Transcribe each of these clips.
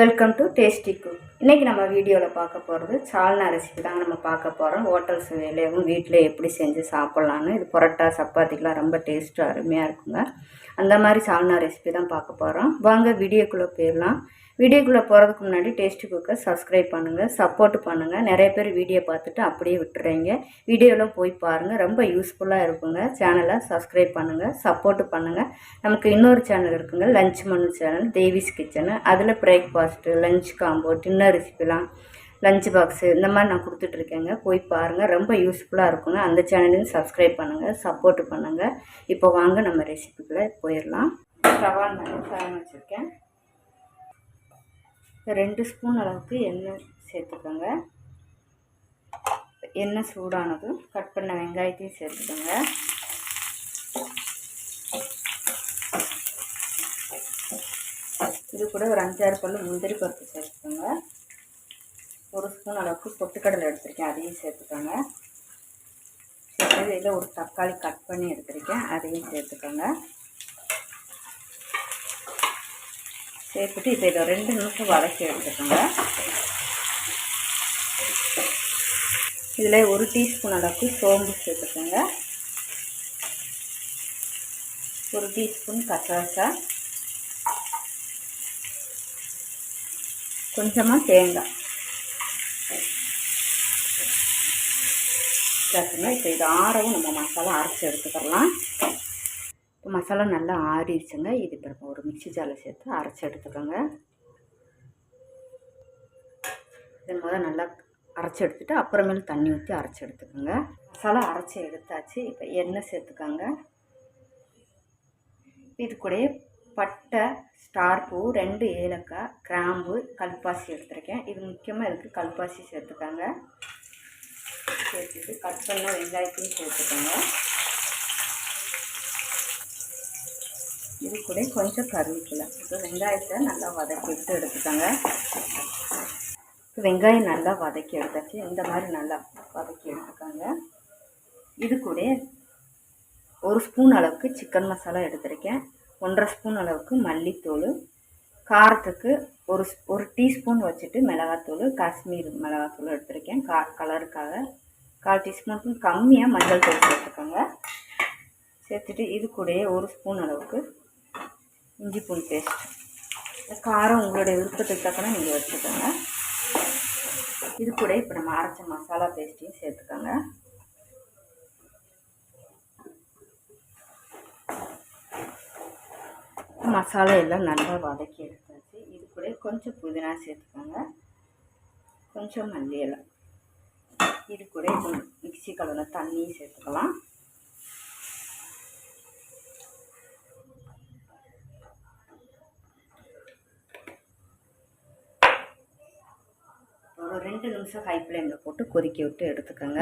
Welcome to tasty cook இன்றைக்கி நம்ம வீடியோவில் பார்க்க போகிறது சால்னா ரெசிபி தாங்க நம்ம பார்க்க போகிறோம் ஹோட்டல் சுவையிலேயும் வீட்டில் எப்படி செஞ்சு சாப்பிட்லான்னு இது பரோட்டா சப்பாத்திக்கெலாம் ரொம்ப டேஸ்ட்டு அருமையாக இருக்குங்க. அந்த மாதிரி சால்னா ரெசிபி தான் பார்க்க போகிறோம் வாங்க வீடியோக்குள்ளே போயிடலாம். வீடியோக்குள்ளே போகிறதுக்கு முன்னாடி டேஸ்ட்டு குக்கை சப்ஸ்கிரைப் பண்ணுங்கள் சப்போர்ட் பண்ணுங்கள் நிறைய பேர் வீடியோ பார்த்துட்டு அப்படியே விட்டுறீங்க. வீடியோவில் போய் பாருங்கள் ரொம்ப யூஸ்ஃபுல்லாக இருக்குங்க. சேனலை சப்ஸ்கிரைப் பண்ணுங்கள் சப்போர்ட் பண்ணுங்கள் நமக்கு இன்னொரு சேனல் இருக்குங்க. லஞ்ச் மனு சேனல் தேவிஸ் கிச்சனு அதில் பிரேக்ஃபாஸ்ட்டு லஞ்ச் காம்போ டின்னர் ரெசிபிலாம் லஞ்ச் பாக்ஸு இந்த மாதிரி நான் கொடுத்துட்ருக்கேங்க போய் பாருங்கள் ரொம்ப யூஸ்ஃபுல்லாக இருக்குங்க. அந்த சேனலையும் சப்ஸ்கிரைப் பண்ணுங்கள் சப்போர்ட் பண்ணுங்கள் இப்போ வாங்க நம்ம ரெசிபிக்குள்ளே போயிடலாம். ரவா நான் வச்சுருக்கேன். ரெண்டு ஸ்பூன் அளவுக்கு எண்ணெய் சேர்த்துக்கோங்க. எண்ணெய் சூடானதும் கட் பண்ண வெங்காயத்தையும் சேர்த்துக்கோங்க. இது கூட ஒரு அஞ்சாறு பல்லு முந்திரி பருப்பு சேர்த்துக்கோங்க. ஒரு ஸ்பூன் அளவுக்கு பொட்டுக்கடலை எடுத்திருக்கேன் அதையும் சேர்த்துக்கோங்க. சேர்த்து இதில் ஒரு தக்காளி கட் பண்ணி எடுத்திருக்கேன் அதையும் சேர்த்துக்கோங்க. சேர்த்துட்டு இப்போ இதை ரெண்டு நிமிஷம் வதக்கி எடுத்துக்கோங்க. இதில் ஒரு டீஸ்பூன் அளவுக்கு சோம்பு சேர்த்துக்கோங்க. ஒரு டீஸ்பூன் கசகசா கொஞ்சமாக தேங்காய். சேர்த்துங்க இப்போ இது ஆறவும் நம்ம மசாலா அரைச்சி எடுத்துக்கலாம் மசாலா நல்லா ஆறிடுச்சுங்க. இது இப்போ ஒரு மிக்சி ஜாரில் சேர்த்து அரைச்சி எடுத்துக்கோங்க. இது முதல் நல்லா அரைச்சி எடுத்துகிட்டு அப்புறமேல் தண்ணி ஊற்றி அரைச்சி எடுத்துக்கோங்க. மசாலா அரைச்சி எடுத்தாச்சு. இப்போ எண்ணெய் சேர்த்துக்கோங்க. இது கூடயே பட்டை ஸ்டார் பூ ரெண்டு ஏலக்காய் கிராம்பு கல்பாசி எடுத்திருக்கேன். இது முக்கியமாக இதுக்கு கல்பாசி சேர்த்துக்கோங்க. சேர்த்துட்டு கட் பண்ண வெங்காயத்தையும் சேர்த்துக்கோங்க. இது கூட கொஞ்சம் கருவேப்பிலை. இப்போ வெங்காயத்தை நல்லா வதக்கி விட்டு எடுத்துக்கோங்க. வெங்காயம் நல்லா வதக்கி எடுத்தாச்சு. இந்த மாதிரி நல்லா வதக்கி எடுத்துக்கோங்க. இது கூட ஒரு ஸ்பூன் அளவுக்கு சிக்கன் மசாலா எடுத்திருக்கேன். ஒன்றரை ஸ்பூன் அளவுக்கு மல்லித்தூள். காரத்துக்கு ஒரு ஒரு டீஸ்பூன் வச்சுட்டு மிளகாத்தூள் காஷ்மீர் மிளகாத்தூள் எடுத்திருக்கேன். கா கலருக்காக கால் டீஸ்பூனுக்கு கம்மியாக மஞ்சள் தூள் சேர்த்துக்கோங்க. சேர்த்துட்டு இது கூடயே ஒரு ஸ்பூன் அளவுக்கு இஞ்சி பூண்டு பேஸ்ட் காரம் உங்களுடைய விருப்பத்துக்கு தக்கன நீங்கள் வச்சுக்கோங்க. இது கூட இப்போ நம்ம அரைச்ச மசாலா பேஸ்ட்டையும் சேர்த்துக்கோங்க. மசாலா எல்லாம் நல்லா வதக்கி எடுத்தாச்சு. இது கூட கொஞ்சம் புதினா சேர்த்துக்கோங்க. கொஞ்சம் மல்லி எல்லாம் இது கூட இப்போ மிக்சி கலந்த தண்ணியும் சேர்த்துக்கலாம் ஒரு ரெண்டு நிமிஷம் ஹை ஃப்ளேமில் போட்டு கொதிக்க விட்டு எடுத்துக்கோங்க.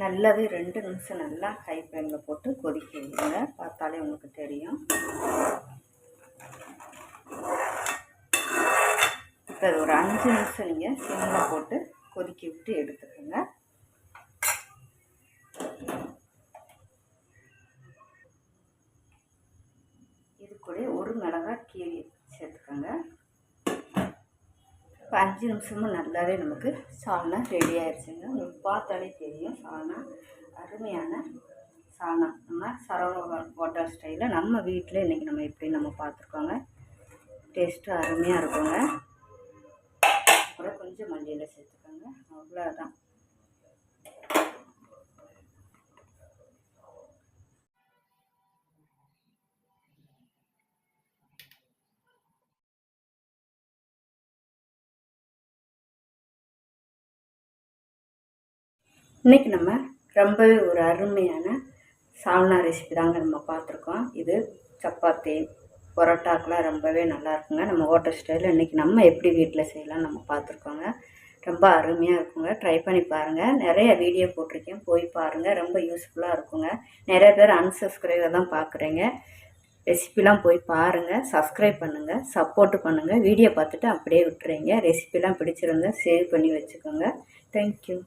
நல்லாவே ரெண்டு நிமிஷம் நல்லா ஹை ஃப்ளேமில் போட்டு கொதிக்க விடுங்க. பார்த்தாலே உங்களுக்கு தெரியும். இப்போ ஒரு அஞ்சு நிமிஷம் நீங்கள் சிம்மில் போட்டு கொதிக்க விட்டு எடுத்துக்கோங்க. இது கூட ஒரு மிளகாய் கீரி சேர்த்துக்கோங்க. இப்போ அஞ்சு நிமிஷமும் நல்லாவே நமக்கு சால்னா ரெடி ஆயிடுச்சுங்க உங்களுக்கு பார்த்தாலே தெரியும். சால்னா அருமையான சால்னா. நம்ம சரவண வாட்டர் ஸ்டைலில் நம்ம வீட்டில் இன்றைக்கி நம்ம எப்படி நம்ம பார்த்துருக்கோங்க. டேஸ்ட்டு அருமையாக இருக்குங்க. அப்புறம் கொஞ்சம் மல்லியில் சேர்த்துக்கோங்க. அவ்வளோதான் இன்றைக்கி நம்ம ரொம்பவே ஒரு அருமையான சால்னா ரெசிபி தாங்க நம்ம பார்த்துருக்கோம். இது சப்பாத்தி பரோட்டாக்கெலாம் ரொம்பவே நல்லா இருக்குங்க. நம்ம ஹோட்டல் ஸ்டைலில் இன்றைக்கி நம்ம எப்படி வீட்டில் செய்யலாம் நம்ம பார்த்துருக்கோங்க. ரொம்ப அருமையாக இருக்குங்க. ட்ரை பண்ணி பாருங்கள் நிறைய வீடியோ போட்டிருக்கேன். போய் பாருங்கள் ரொம்ப யூஸ்ஃபுல்லாக இருக்குங்க. நிறைய பேர் அன்சப்ஸ்கிரைபர் தான் பார்க்குறீங்க. ரெசிபிலாம் போய் பாருங்கள் சப்ஸ்கிரைப் பண்ணுங்கள் சப்போர்ட்டு பண்ணுங்கள் வீடியோ பார்த்துட்டு அப்படியே விட்டுறீங்க. ரெசிபிலாம் பிடிச்சிருந்தா சேவ் பண்ணி வச்சுக்கோங்க. தேங்க்யூ